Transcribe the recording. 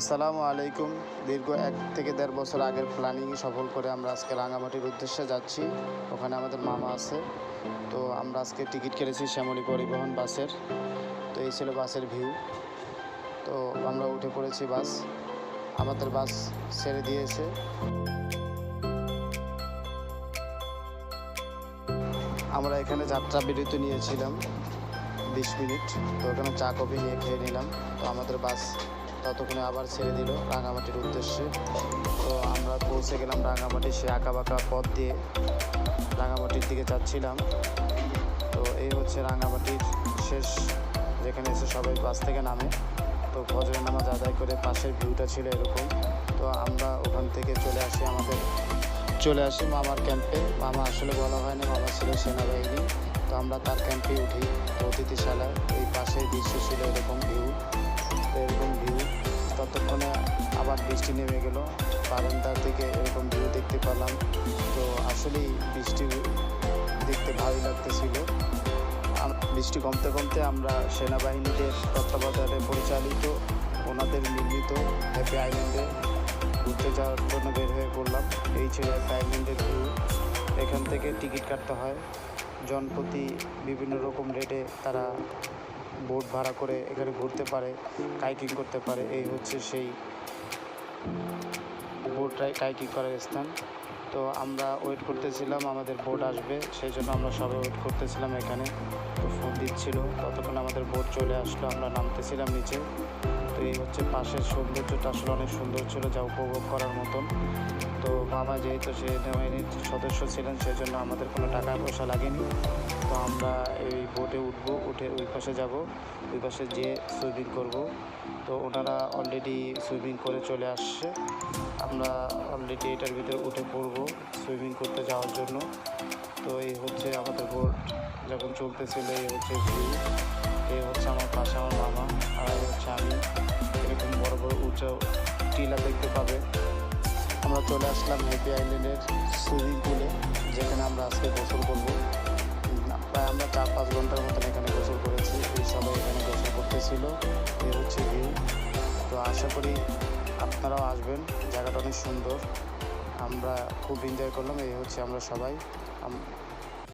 আসসালামু আলাইকুম। দীর্ঘ এক থেকে দেড় বছর আগের প্ল্যানিং সফল করে আমরা আজকে রাঙামাটির উদ্দেশ্যে যাচ্ছি। ওখানে আমাদের মামা আছে। তো আমরা আজকে টিকিট কেটেছি শ্যামলী পরিবহন বাসের। তো এই ছিল বাসের ভিউ তো আমরা উঠে পড়েছি বাস। আমাদের বাস ছেড়ে দিয়েছে। আমরা এখানে যাত্রা বিরতি নিয়েছিলাম, বিশ মিনিট। তো ওখানে চা, কফি নিয়ে খেয়ে নিলাম। তো আমাদের বাস ততক্ষণে আবার ছেড়ে দিল রাঙামাটির উদ্দেশ্যে। তো আমরা পৌঁছে গেলাম রাঙামাটি সে আঁকা বাঁকা পথ দিয়ে রাঙামাটির দিকে যাচ্ছিলাম। তো এই হচ্ছে রাঙামাটির শেষ, যেখানে এসে সবাই বাস থেকে নামে। তো ফজরের নামাজ আদায় করে পাশের ভিউটা ছিল এরকম। তো আমরা ওখান থেকে চলে আসি আমাদের, চলে আসি মামার ক্যাম্পে। মামা আসলে বলা হয় না মামা ছিল সেনাবাহিনী। তো আমরা তার ক্যাম্পে উঠি, অতিথিশালায়। এই পাশে দৃশ্য ততক্ষণে আবার বৃষ্টি নেমে গেল। বারান্দা থেকে এরকম ভিউ দেখতে পেলাম। তো আসলেই বৃষ্টি দেখতে ভালোই লাগতেছিল। বৃষ্টি কমতে কমতে আমরা সেনাবাহিনীদের তত্ত্বাবধানে পরিচালিত, ওনাদের নির্মিত হ্যাপি আইল্যান্ডে ঘুরতে যাওয়ার জন্য বের হয়ে পড়লাম। এই ছিল হ্যাপি আইল্যান্ডের ভিউ এখান থেকে টিকিট কাটতে হয়। জনপ্রতি বিভিন্ন রকম রেটে তারা বোট ভাড়া করে এখানে ঘুরতে পারে, কাইকিং করতে পারে, এই হচ্ছে সেই বোট কাইকিং করার স্থান। তো আমরা ওয়েট করতেছিলাম, আমাদের বোট আসবে, সেই জন্য আমরা সবাই ওয়েট করতেছিলাম এখানে। তো ফোন দিচ্ছিল, ততক্ষণ আমাদের বোট চলে আসলো, আমরা নামতেছিলাম নিচে। তো এই হচ্ছে পাশের সৌন্দর্যটা আসলে অনেক সুন্দর ছিল যা উপভোগ করার মতন। তো মামা যেহেতু সেনাবাহিনীর সদস্য ছিলেন সেই জন্য আমাদের কোনো টাকা পয়সা লাগেনি। তো আমরা এই বোটে উঠবো, উঠে ওই পাশে যাব, ওই পাশে যেয়ে সুইমিং করব। তো ওনারা অলরেডি সুইমিং করে চলে আসছে। আমরা অলরেডি এটার ভিতরে উঠে পড়ব সুইমিং করতে যাওয়ার জন্য। তো এই হচ্ছে আমাদের বোট যখন চলতেছিল এই হচ্ছে ভিউ এই হচ্ছে আমার পাশে আমার মামা, আর হচ্ছে আমি। এরকম বড় বড় উঁচু টিলা দেখতে পাবে। আমরা চলে আসলাম হ্যাপি আইল্যান্ডের সুইমিং পুলে যেখানে আমরা আজকে গোসল করব। প্রায় আমরা চার পাঁচ ঘণ্টার মতন এখানে গোসল করেছি। এই সবাই এখানে গোসল করতেছিল। এই হচ্ছে ভিউ তো আশা করি আপনারাও আসবেন। জায়গাটা অনেক সুন্দর। আমরা খুব এনজয় করলাম। এই হচ্ছে আমরা সবাই।